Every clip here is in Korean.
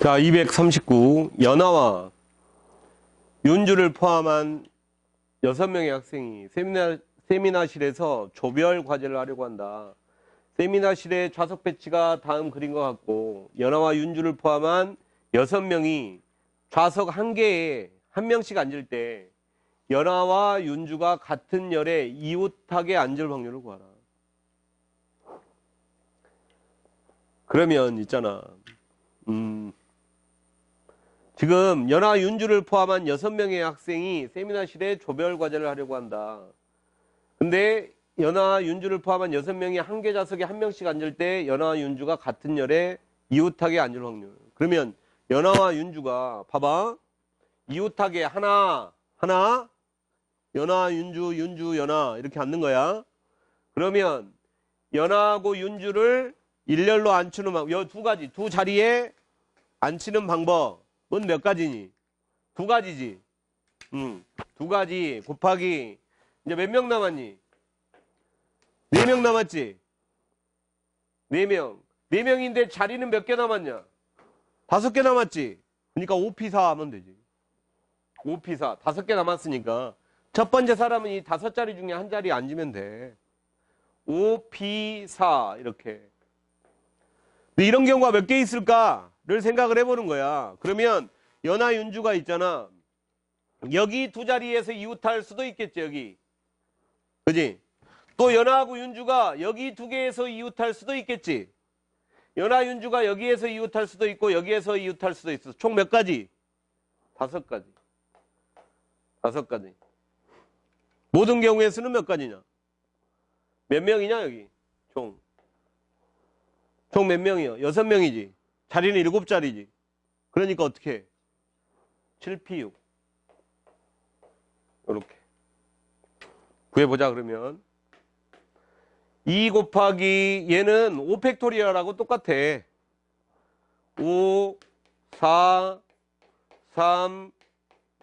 자, 239. 연하와 윤주를 포함한 6명의 학생이 세미나, 세미나실에서 조별 과제를 하려고 한다. 세미나실의 좌석 배치가 다음 그림과 같고, 연하와 윤주를 포함한 6명이 좌석 한 개에 한 명씩 앉을 때, 연하와 윤주가 같은 열에 이웃하게 앉을 확률을 구하라. 그러면 있잖아. 음, 지금 연하 윤주를 포함한 6명의 학생이 세미나실에 조별 과제를 하려고 한다. 근데 연하 윤주를 포함한 6명이 한 개 좌석에 한 명씩 앉을 때 연하 윤주가 같은 열에 이웃하게 앉을 확률. 그러면 연하와 윤주가 봐봐. 이웃하게 하나 하나 연하 윤주 윤주 연하 이렇게 앉는 거야. 그러면 연하하고 윤주를 일렬로 앉히는 방법. 요두 가지 두 자리에 앉히는 방법 은몇 가지니? 두 가지지. 음, 두 가지 곱하기 이제 몇 명 남았니? 네 명 남았지? 네 명. 네 명인데 자리는 몇 개 남았냐? 다섯 개 남았지? 그러니까 5피사 하면 되지. 5피사. 다섯 개 남았으니까. 첫 번째 사람은 이 다섯 자리 중에 한 자리에 앉으면 돼. 5피사. 이렇게. 근데 이런 경우가 몇 개 있을까 를 생각을 해보는 거야. 그러면 연하 윤주가 있잖아. 여기 두 자리에서 이웃할 수도 있겠지, 여기. 그지? 또 연하하고 윤주가 여기 두 개에서 이웃할 수도 있겠지. 연하 윤주가 여기에서 이웃할 수도 있고 여기에서 이웃할 수도 있어. 총 몇 가지? 다섯 가지. 다섯 가지. 모든 경우의 수는 몇 가지냐? 몇 명이냐, 여기? 총. 총 몇 명이요? 여섯 명이지. 자리는 일곱 자리지. 그러니까 어떻게 해? 7P6. 이렇게. 구해보자, 그러면. 2 곱하기 얘는 5팩토리얼하고 똑같아. 5, 4, 3,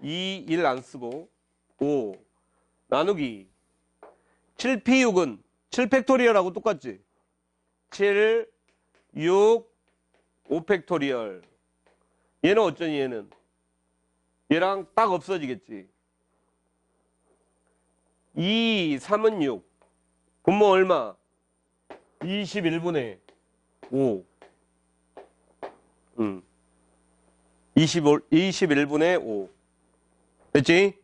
2, 1 안 쓰고 5 나누기 7P6은 7팩토리얼하고 똑같지? 7, 6, 5팩토리얼 얘는 어쩌니 얘는 얘랑 딱 없어지겠지 2, 3은 6 분모 얼마? 21분의 5 음. 25, 21분의 5 됐지?